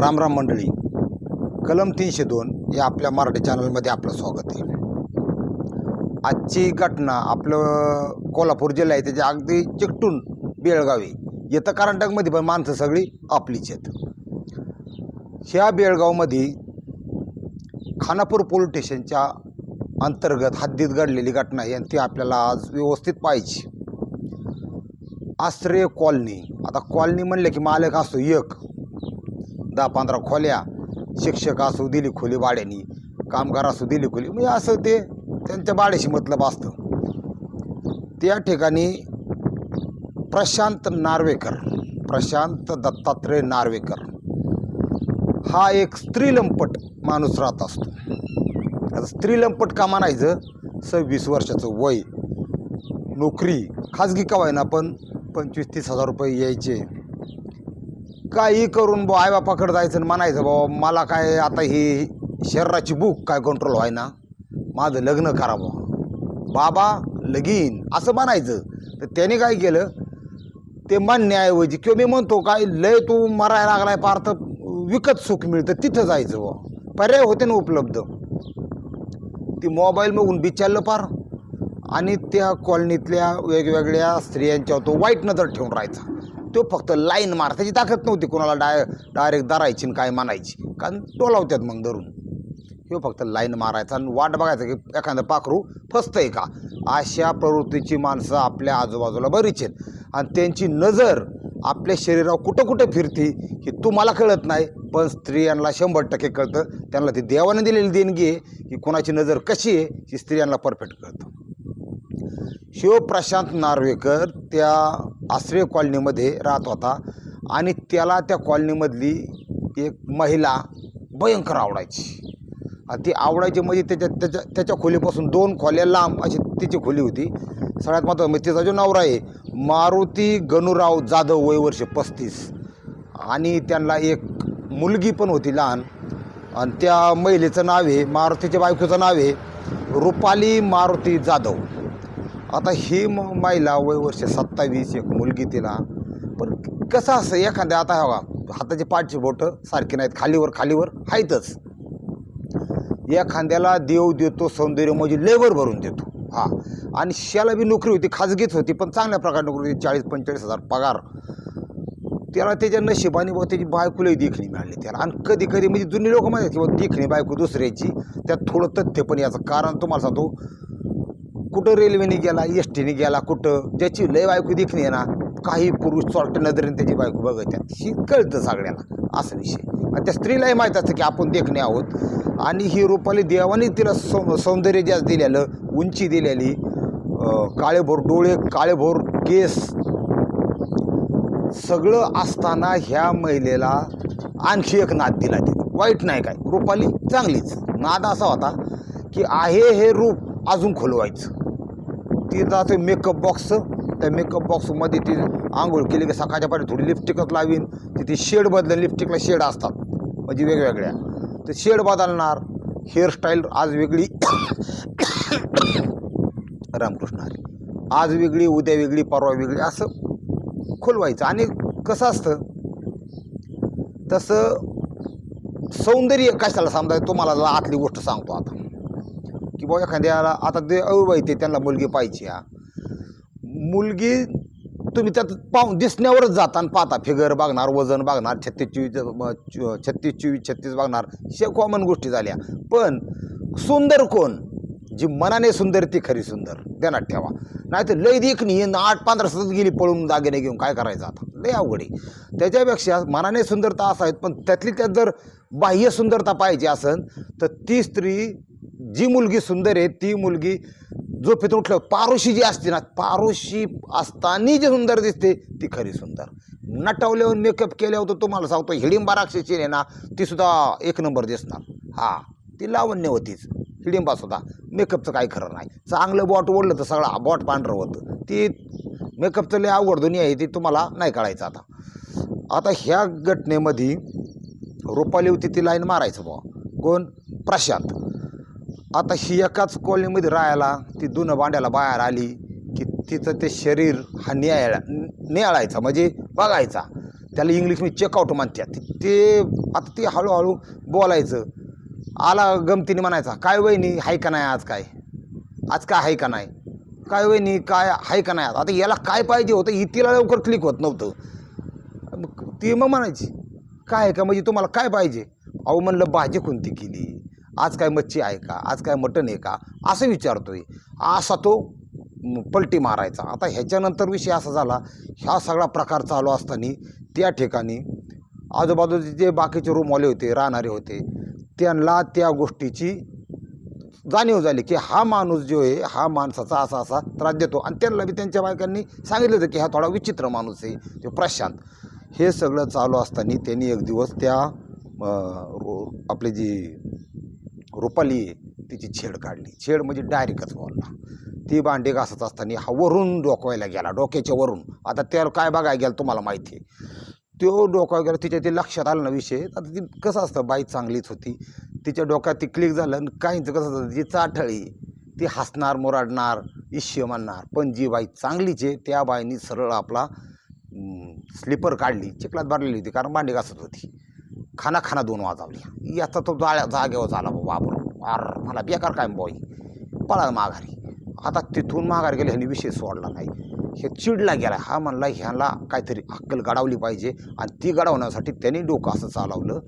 राम राम मंडळी कलम तीनशे दोन या आपल्या मराठी चॅनलमध्ये आपलं स्वागत आहे. आजची घटना आपलं कोल्हापूर जिल्हा आहे त्याच्या अगदी चिकटून बेळगावी. येतं कर्नाटकमध्ये पण माणसं सगळी आपलीच आहेत. ह्या बेळगावमध्ये खानापूर पोलीस स्टेशनच्या अंतर्गत हद्दीत घडलेली घटना आहे आणि ती आपल्याला आज व्यवस्थित पाहिजे आश्रय कॉलनी आता कॉलनी म्हणलं की मालक असतो एक. दहा पंधरा खोल्या शिक्षक असू दिली खोली भाड्यानी कामगार असू दिली खोली म्हणजे असं ते त्यांच्या भाड्याशी मतलब असतं. त्या ठिकाणी प्रशांत नार्वेकर प्रशांत दत्तात्रय नार्वेकर हा एक स्त्रीलंपट माणूस राहत असतो. आता स्त्रीलंपट का म्हणायचं? सव्वीस वर्षाचं वय नोकरी खाजगी का व्हायना पण पंचवीस तीस हजार रुपये यायचे. काही करून बुवा आईबापाकडे जायचं आणि म्हणायचं बाबा मला काय आता ही शरीराची भूक काय कंट्रोल व्हाय ना? माझं लग्न करा बुवा बाबा लगीन. असं म्हणायचं. तर त्याने काय केलं? ते म्हणण्याऐवजी किंवा मी म्हणतो काय लय तू मरायला लागलाय पार तर विकत सुख मिळतं तिथं जायचं बुवा. पर्याय होते ना उपलब्ध. ती मोबाईल बघून बिचारलं पार आणि त्या कॉलनीतल्या वेगवेगळ्या स्त्रियांच्यावर तो वाईट नजर ठेवून राहायचा. तो फक्त लाईन मार त्याची ताकद नव्हती कोणाला डाय डायरेक्ट धरायची आणि काय म्हणायची. कारण टोलावत्यात मग धरून. हे फक्त लाईन मारायचा आणि वाट बघायचं की एखादं पाखरू फसतंय का? अशा प्रवृत्तीची माणसं आपल्या आजूबाजूला बरीच आहेत. आणि त्यांची नजर आपल्या शरीरावर कुठं कुठं फिरते हे तुम्हाला कळत नाही. पण स्त्रियांना शंभर टक्के कळतं. त्यांना ती देवाने दिलेली देणगी आहे की कोणाची नजर कशी आहे ही स्त्रियांना परफेक्ट कळतं. शिव प्रशांत नार्वेकर त्या आश्रय कॉलनीमध्ये राहत होता आणि त्याला त्या कॉलनीमधली एक महिला भयंकर आवडायची. आणि ती आवडायची म्हणजे त्याच्या त्याच्या त्याच्या खोलीपासून दोन खोल्या लांब अशी तिची खोली होती. सगळ्यात महत्त्वाचं म्हणजे तिचा जो नवरा आहे मारुती गणूराव जाधव वय वर्ष पस्तीस. आणि त्यांना एक मुलगी पण होती लहान. आणि त्या महिलेचं नाव आहे मारुतीच्या बायकोचं नाव आहे रुपाली मारुती जाधव. आता ही मग महिला वय वर्ष सत्तावीस एक मुलगी तिला. पण कसं असं एखाद्या आता हवा हाताची पाठची बोटं सारखी नाहीत खालीवर खालीवर आहेतच. एखाद्याला देव देतो सौंदर्य म्हणजे लेबर भरून देतो. हा. आणि शाला बी नोकरी होती खाजगीच होती पण चांगल्या प्रकारे नोकरी होती चाळीस पंचेचाळीस हजार पगार. त्याला त्याच्या नशिबाने बुवा त्याची बायकोलाही देखणी मिळाली त्याला. आणि कधी कधी म्हणजे जुनी लोक माहिती किंवा देखणी बायको दुसऱ्याची त्यात थोडं तथ्य पण याचं कारण तुम्हाला सांगतो कुठं रेल्वेने गेला एस टीने गेला कुठं? ज्याची लय बायको देखणी आहे ना काही पुरुष चॉर्ट नजरेने त्याची बायको बघत ही कळतं सगळ्यांना. असा विषय. आणि त्या स्त्रीलाही माहीत असतं की आपण देखणे आहोत. आणि ही रुपाली देवाने तिला सौ सौंदर्य जास्त दिलेलं उंची दिलेली काळेभोर डोळे काळेभोर केस सगळं असताना ह्या महिलेला आणखी एक नाद दिला तिने. वाईट नाही काय. रुपाली चांगलीच. नाद असा होता की आहे हे रूप अजून खोलवायचं. ती जाते मेकअप बॉक्स त्या मेकअप बॉक्समध्ये ती आंघोळ केली की सकाळच्या पाठी थोडी लिपस्टिकच लावीन. तिथे शेड बदल लिपस्टिकला शेड असतात. म्हणजे वेगवेगळ्या. तर शेड बदलणार हेअरस्टाईल आज वेगळी. रामकृष्ण हरी. आज वेगळी उद्या वेगळी परवा वेगळी असं खोलवायचं. आणि कसं असतं? तसं सौंदर्य कशाला समजायचं? तुम्हाला आतली गोष्ट सांगतो आता. की बाबा एखाद्याला आता ते अविवाहित आहे त्यांना मुलगी पाहिजे हा. मुलगी तुम्ही त्यात पाहून दिसण्यावरच जाता आणि पाहता फिगर बघणार वजन बघणार छत्तीस चोवीस छत्तीस चोवीस छत्तीस बघणार शे कॉमन गोष्टी झाल्या. पण सुंदर कोण? जी मनाने सुंदर ती खरी सुंदर. देणार ठेवा. नाही तर लय देखणी आठ पंधरा सतत गेली पळून दागिने घेऊन काय करायचं आता? लय अवघड आहे. त्याच्यापेक्षा मनाने सुंदरता असायत पण त्यातली त्यात जर बाह्य सुंदरता पाहिजे असेल तर ती स्त्री जी मुलगी सुंदर आहे ती मुलगी झोपेत उठलं पारोशी जी असते ना पारोशी असताना जी सुंदर दिसते ती खरी सुंदर. नटवल्यावर मेकअप केल्यावर तर तुम्हाला सांगतो हिडिंबा राक्षसी आहे ना ती सुद्धा एक नंबर दिसणार. हां ती लावण्य होतीच. हिडिंबा सुद्धा मेकअपचं काही खरं नाही. चांगलं बॉट ओढलं तर सगळा बॉट पांढरं होतं. ती मेकअपचं लय अवघड दुनिया आहे ती तुम्हाला नाही कळायचं आता. आता ह्या घटनेमध्ये रुपाली होती ती लाईन मारायचं बुवा. कोण? प्रशांत. आता ही एकाच कॉलनीमध्ये राहायला ती दुनं भांड्याला बाहेर आली की तिचं ते शरीर हा नियाळा नियाळायचा म्हणजे बघायचा. त्याला इंग्लिशमध्ये चेकआउट म्हणतात. ते- आता ते हळूहळू बोलायचं. आला गमतीने म्हणायचा काय वहिनी हाय का नाही आज काय? आज काय आहे का नाही? काय वहिनी काय आहे का नाही आता याला काय पाहिजे होतं ही तिला लवकर क्लिक होत नव्हतं. मग ती मग म्हणायची काय आहे का? म्हणजे तुम्हाला काय पाहिजे? अहो म्हणलं भाजी कोणती केली? आज काय मच्छी आहे का? आज काय मटण आहे का? असं विचारतो आहे असा तो पलटी मारायचा. आता ह्याच्यानंतर विषय असा झाला ह्या सगळा प्रकार चालू असताना त्या ठिकाणी आजूबाजूचे जे बाकीचे रूमवाले होते राहणारे होते त्यांना त्या गोष्टीची जाणीव झाली की हा माणूस जो आहे हा माणसाचा असा असा त्रास देतो. आणि त्यांना बी त्यांच्या बायकांनी सांगितलं होतं की हा थोडा विचित्र माणूस आहे तो प्रशांत. हे सगळं चालू असताना त्यांनी एक दिवस त्या रो- आपली जी रुपाली तिची छेड काढली. छेड म्हणजे डायरेक्टच बोलला. ती भांडी घासत असताना हा वरून डोकवायला गेला डोक्याच्या वरून. आता त्याला काय बघायला गेला तुम्हाला माहिती आहे? तो डोका वगैरे तिच्या ते लक्षात आलं ना विषय. आता ती कसं असतं बाई चांगलीच होती. तिच्या डोक्यात ती क्लिक झालं आणि काहींचं कसं असतं जी चाठळी ती हसणार मुराडणार इश्य म्हणणार. पण जी बाई चांगलीच आहे त्या बाईनी सरळ आपला स्लीपर काढली चिखलात भरलेली होती कारण भांडी घासत होती. खाना खाना दोन वाजवली. याचा तो जाळ्या जागेवर झाला बाबा आपण अर मला बेकार काय बॉय पळा माघारी. आता तिथून माघारी गेले ह्यांनी विषय सोडला नाही. हे चिडला गेला. हा म्हणला ह्याला काहीतरी अक्कल गडावली पाहिजे. आणि ती गडावण्यासाठी त्यांनी डोकं असं चालवलं.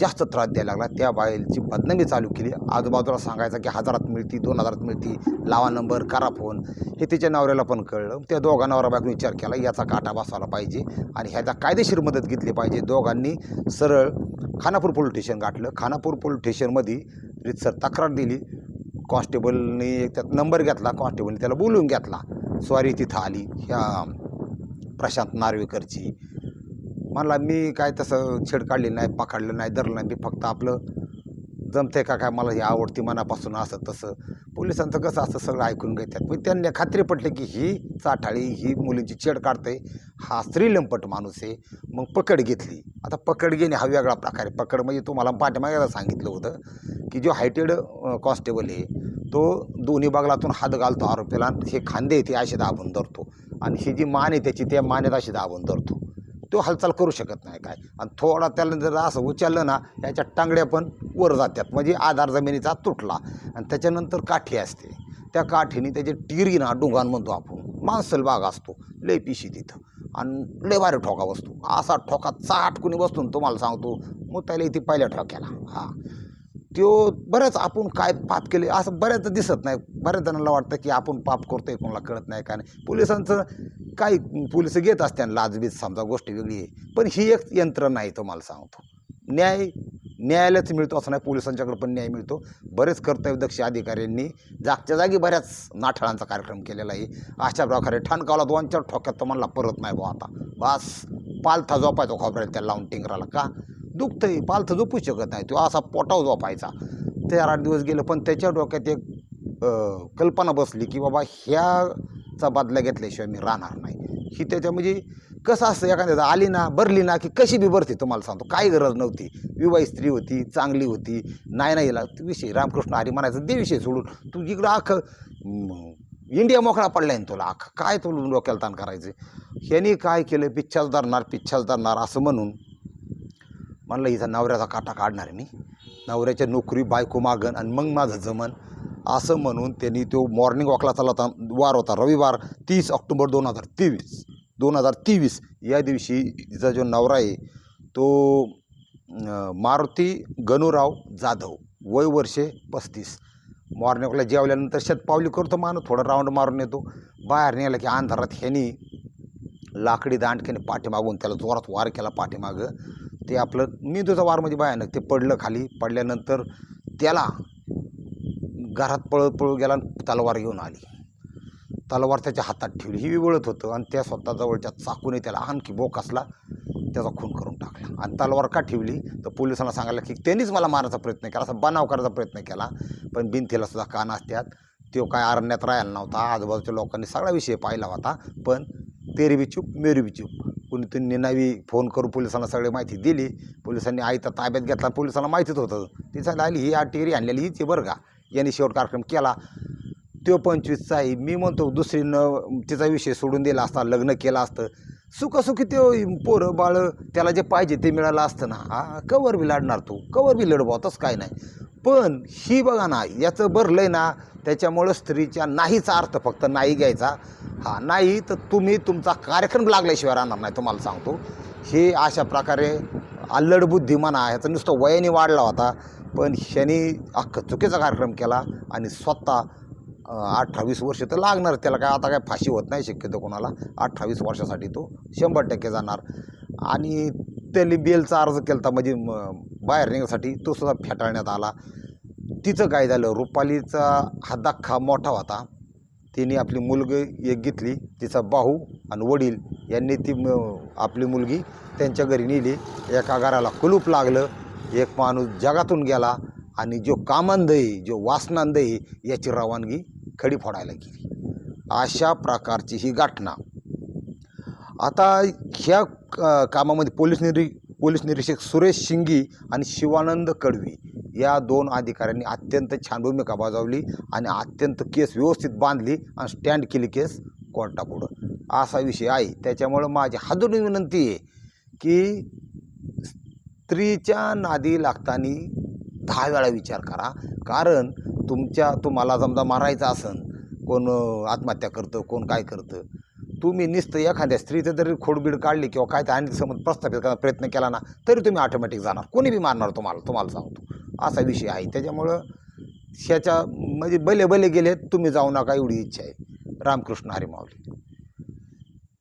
जास्त त्रास द्यायला लागला. त्या बायलची बदनामी चालू केली. आजूबाजूला सांगायचं की हजारात मिळती दोन हजारात मिळती. लावा नंबर करा फोन. हे तिच्या नवऱ्याला पण कळलं. त्या दोघा नवरा बायकून विचार केला याचा काटा बसवायला पाहिजे आणि ह्याचा कायदेशीर मदत घेतली पाहिजे. दोघांनी सरळ खानापूर पोलीस स्टेशन गाठलं. खानापूर पोलीस स्टेशनमध्ये रितसर तक्रार दिली. कॉन्स्टेबलने त्यात नंबर घेतला. कॉन्स्टेबलने त्याला बोलून घेतला. स्वारी तिथं आली. ह्या प्रशांत नार्वेकरची म्हणला मी काय तसं छेड काढली नाही पकडलं नाही धरलं नाही मी फक्त आपलं जमते का काय मला ही आवडती मनापासून असं तसं. पोलिसांचं कसं असतं सगळं ऐकून घेतात. पण त्यांनी खात्री पटली की ही चाठाळी ही मुलींची छेड काढते. हा स्त्रीलंपट माणूस आहे. मग पकड घेतली. आता पकड घेणे हा वेगळा प्रकार आहे. पकड म्हणजे तुम्हाला पाठीमागे सांगितलं होतं की जो हायटेड कॉन्स्टेबल आहे तो दोन्ही बागलातून हात घालतो आरोपीला आणि हे खांदे ते असे दाबून धरतो. आणि ही जी मान आहे त्याची त्या मानेत अशी दाबून धरतो. तो हालचाल करू शकत नाही काय. आणि थोडा त्याला जर असं उचललं ना याच्या टांगड्या पण वर जातात. म्हणजे आधार जमिनीचा तुटला. आणि त्याच्यानंतर काठी असते. त्या काठीने त्याचे टिरी ना डोंगान म्हणतो आपण. मांसल बाग असतो. लय पिशी तिथं. आणि लय भारी ठोका बसतो. असा ठोका चाट कुणी बसतो तुम्हाला सांगतो. मग त्याला इथे पहिल्या ठोक्याला. हां. त्यो बरंच आपण काय पाप केले असं बऱ्याचदा दिसत नाही. बऱ्याच जणांना वाटतं की आपण पाप करतो आहे कोणाला कळत नाही काय नाही. पोलिसांचं काही पोलीस घेत असते लाजबीज समजा गोष्ट वेगळी आहे. पण ही एक यंत्रणा आहे तुम्हाला सांगतो. न्याय न्यायालयाच मिळतो असं नाही पोलिसांच्याकडे पण न्याय मिळतो. बरेच कर्तव्यदक्ष अधिकाऱ्यांनी जागच्या जागी बऱ्याच नाठाळांचा कार्यक्रम केलेला आहे. अशा प्रकारे ठाणकावला दोन चार ठोक्यात तुम्हाला म्हणला परत नाही बुवा आता. बस पालथा झोपायचा खोबऱ्याला त्याला लावून टिंगराला. का? दुखतंय पालथं झोपू शकत नाही. तो असा पोटाव झोपायचा. चार आठ दिवस गेलं पण त्याच्या डोक्यात एक कल्पना बसली की बाबा ह्याचा बदला घेतल्याशिवाय मी राहणार नाही. ही त्याच्या म्हणजे कसं असतं एखाद्या आली ना भरली ना की कशी बी भरते तुम्हाला सांगतो. काही गरज नव्हती. विवाही स्त्री होती चांगली होती नाही नाही हिला विषय रामकृष्ण हरी म्हणायचं दे विषय सोडून. तू इकडं आख इंडिया मोकळा पडलाय ना तुला आख. काय तुला डोक्याला ताण करायचं? ह्यानी काय केलं? पिच्छाच धरणार पिच्छाच धरणार असं म्हणून म्हणलं हिचा नवऱ्याचा काटा काढणार मी. नवऱ्याच्या नोकरी बायको मागन आणि मग माझं जमन. असं म्हणून त्यांनी तो मॉर्निंग वॉकला चालला होता. वार होता. रविवार तीस ऑक्टोबर दोन हजार तेवीस. दोन हजार तेवीस. या दिवशी तिचा जो नवरा आहे तो मारुती गणूराव जाधव. वय वर्षे पस्तीस. मॉर्निंग वॉकला जेवल्यानंतर शतपावली करतो माणूस. थोडं राऊंड मारून येतो. बाहेर निघाला की अंधारात ह्यानी लाकडी दांडक्याने पाठीमागून त्याला जोरात वार केला पाठीमागं. ते आपलं मेंदूचा वार म्हणजे भयानक ते पडलं खाली पडल्यानंतर त्याला घरात पळत पळू गेला तलवार घेऊन आली. तलवार त्याच्या हातात ठेवली ही वळत होतं आणि त्या स्वतः जवळच्या चाकूने त्याला आणखी बोकासला त्याचा खून करून टाकला. आणि तलवार का ठेवली? तर पोलिसांना सांगायला की त्यांनीच मला मारण्याचा प्रयत्न केला असा बनाव करायचा प्रयत्न केला. पण भिंतीला सुद्धा कान असत्यात. तो काय अरण्यात राहायला नव्हता. आजूबाजूच्या लोकांनी सगळा विषय पाहिला होता. पण तेरी बी चूप मेरी बी चूप. कुणीतरी निनावी फोन करून पोलिसांना सगळी माहिती दिली. पोलिसांनी आई तर ताब्यात घेतला. पोलिसांना माहितीच होतं. ती सांगितलं आली ही आटेरी आणलेली हीच आहे बरं का? यांनी शेवट कार्यक्रम केला. तो पंचवीसचा आहे. मी म्हणतो दुसरी न तिचा विषय सोडून दिला असता लग्न केलं असतं. सुखसुखी ते पोरं बाळं त्याला जे पाहिजे ते मिळालं असतं ना. हा कवर बी लाडणार तू. कवर बी लढवा तसं काय नाही. पण ही बघा ना याचं भरलंय ना त्याच्यामुळं स्त्रीच्या नाहीचा अर्थ फक्त नाही घ्यायचा. हा नाही तर तुम्ही तुमचा कार्यक्रम लागल्याशिवाय राहणार नाही तुम्हाला सांगतो. हे अशा प्रकारे अल्लड बुद्धिमाना म्हणा नुसतं वयाने वाढला होता पण ह्यानी अख्खा चुकीचा कार्यक्रम केला आणि स्वतः अठ्ठावीस वर्ष तर लागणार त्याला काय आता काय फाशी होत नाही शक्यतो कोणाला. अठ्ठावीस वर्षासाठी तो शंभर टक्के जाणार. आणि त्याला बेलचा अर्ज केला होता म्हणजे म, बाहेर निघण्यासाठी. तो सुद्धा फेटाळण्यात आला. तिचं काय झालं रुपालीचा हा दख्खा मोठा होता. तिने आपली मुलगी एक घेतली तिचा भाऊ आणि वडील. यांनी ती आपली मुलगी त्यांच्या घरी नेली. एका घराला कुलूप लागलं. एक माणूस जगातून गेला आणि जो कामांदही जो वासनांदही याची रवानगी खडी फोडायला गेली. अशा प्रकारची ही घटना. आता ह्या कामामध्ये पोलीस निरी पोलीस निरीक्षक सुरेश शिंगी आणि शिवानंद कडवी या दोन अधिकाऱ्यांनी अत्यंत छान भूमिका बजावली आणि अत्यंत केस व्यवस्थित बांधली आणि स्टँड केली केस कोर्टापुढं. असा विषय आहे. त्याच्यामुळं माझी हातून विनंती आहे की स्त्रीच्या नादी लागताना दहा वेळा विचार करा. कारण तुमच्या तुम्हाला समजा मारायचं असन कोण आत्महत्या करतं कोण काय करतं तुम्ही नुसतं एखाद्या स्त्रीचं जरी खोडबीड काढली किंवा काय तर आणि समज प्रस्थापित करण्याचा प्रयत्न केला ना तरी तुम्ही ऑटोमॅटिक जाणार. कोणी बी मारणार तुम्हाला तुम्हाला सांगतो. असा विषय आहे. त्याच्यामुळं ह्याच्या म्हणजे बले बले गेले तुम्ही जाऊ नका एवढी इच्छा आहे. रामकृष्ण हरिमावली